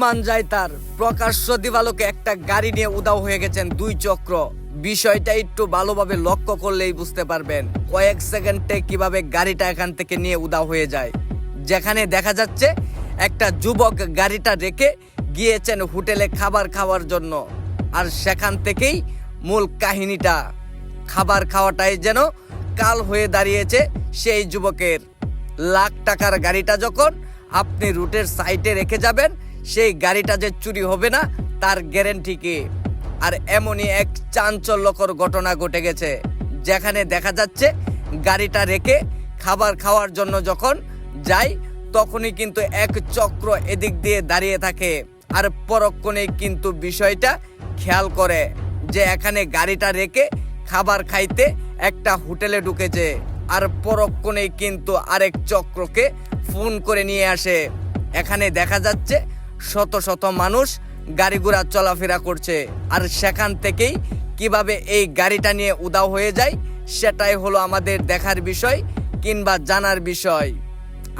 ইমান যায় তার। প্রকাশ্য দিবালোকে একটা গাড়ি নিয়ে উদাও হয়ে গেছেন দুই চক্র। বিষয়টা একটু ভালোভাবে লক্ষ্য করলেই বুঝতে পারবেন কয়েক সেকেন্ডে কীভাবে গাড়িটা এখান থেকে নিয়ে উদাও হয়ে যায়। যেখানে দেখা যাচ্ছে, একটা যুবক গাড়িটা রেখে গিয়েছেন হোটেলে খাবার খাওয়ার জন্য। আর সেখান থেকেই মূল কাহিনীটা। খাবার খাওয়াটাই যেন কাল হয়ে দাঁড়িয়েছে সেই যুবকের। লাখ টাকার গাড়িটা যখন আপনি রুটের সাইটে রেখে যাবেন সেই গাড়িটা যে চুরি হবে না, তার গ্যারেন্টি কি? আর এমনই এক চাঞ্চল্যকর ঘটনা ঘটে গেছে, যেখানে দেখা যাচ্ছে গাড়িটা রেখে খাবার খাওয়ার জন্য যখন যাই তখনই কিন্তু এক চক্র এদিক দিয়ে দাঁড়িয়ে থাকে। আর পরক্ষণে কিন্তু বিষয়টা খেয়াল করে যে এখানে গাড়িটা রেখে খাবার খাইতে একটা হোটেলে ঢুকেছে। আর পরক্ষণেই কিন্তু আরেক চক্রকে ফোন করে নিয়ে আসে। এখানে দেখা যাচ্ছে শত শত মানুষ গাড়ি ঘোড়া চলাফেরা করছে। আর সেখান থেকেই কীভাবে এই গাড়িটা নিয়ে উদাও হয়ে যায়, সেটাই হলো আমাদের দেখার বিষয় কিংবা জানার বিষয়।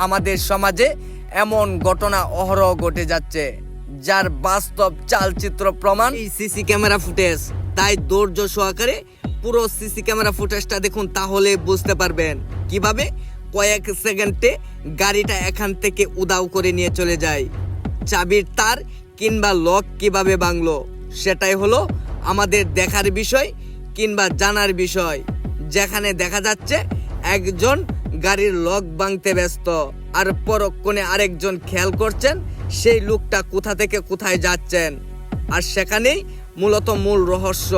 আমাদের সমাজে এমন ঘটনা অহরহ ঘটে যাচ্ছে, যার বাস্তব চালচিত্র প্রমাণ এই সিসি ক্যামেরা ফুটেজ। তাই ধৈর্য সহকারে পুরো সিসি ক্যামেরা ফুটেজটা দেখুন, তাহলে বুঝতে পারবেন কীভাবে কয়েক সেকেন্ডে গাড়িটা এখান থেকে উদাও করে নিয়ে চলে যায়। চাবির তার কিংবা লক কীভাবে ভাঙলো? সেটাই হলো আমাদের দেখার বিষয় কিংবা জানার বিষয়, যেখানে দেখা যাচ্ছে একজন গাড়ির লক ভাঙতে ব্যস্ত আর পরক্ষণে আরেকজন খেয়াল করছেন সেই লোকটা কোথা থেকে কোথায় যাচ্ছেন। আর সেখানেই মূলত মূল রহস্য।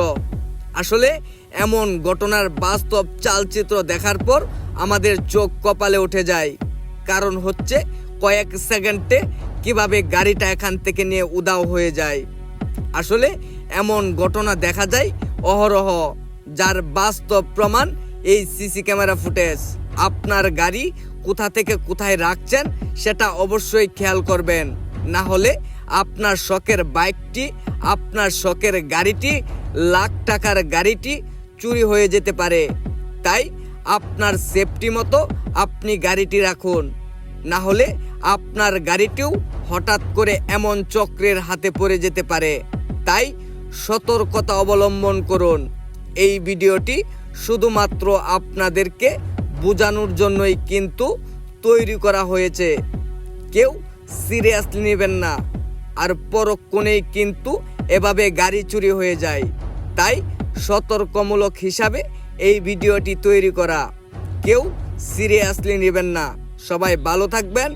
আসলে এমন ঘটনার বাস্তব চালচিত্র দেখার পর আমাদের চোখ কপালে উঠে যায়। কারণ হচ্ছে কয়েক সেকেন্ডে কীভাবে গাড়িটা এখান থেকে নিয়ে উদাও হয়ে যায়। আসলে এমন ঘটনা দেখা যায় অহরহ, যার বাস্তব প্রমাণ এই সিসি ক্যামেরা ফুটেজ। আপনার গাড়ি কোথা থেকে কোথায় রাখছেন সেটা অবশ্যই খেয়াল করবেন। না হলে আপনার শখের বাইকটি, আপনার শখের গাড়িটি, লাখ টাকার গাড়িটি চুরি হয়ে যেতে পারে। তাই আপনার সেফটি মতো আপনি গাড়িটি রাখুন। না হলে আপনার গাড়িটিও হঠাৎ করে এমন চক্রের হাতে পড়ে যেতে পারে। তাই সতর্কতা অবলম্বন করুন। এই ভিডিওটি শুধুমাত্র আপনাদেরকে বোঝানোর জন্যই কিন্তু তৈরি করা হয়েছে। কেউ সিরিয়াসলি নেবেন না। আর পরক্ষণেই কিন্তু এভাবে গাড়ি চুরি হয়ে যায়। তাই সতর্কমূলক হিসাবে এই ভিডিওটি তৈরি করা। কেউ সিরিয়াসলি নেবেন না। সবাই ভালো থাকবেন।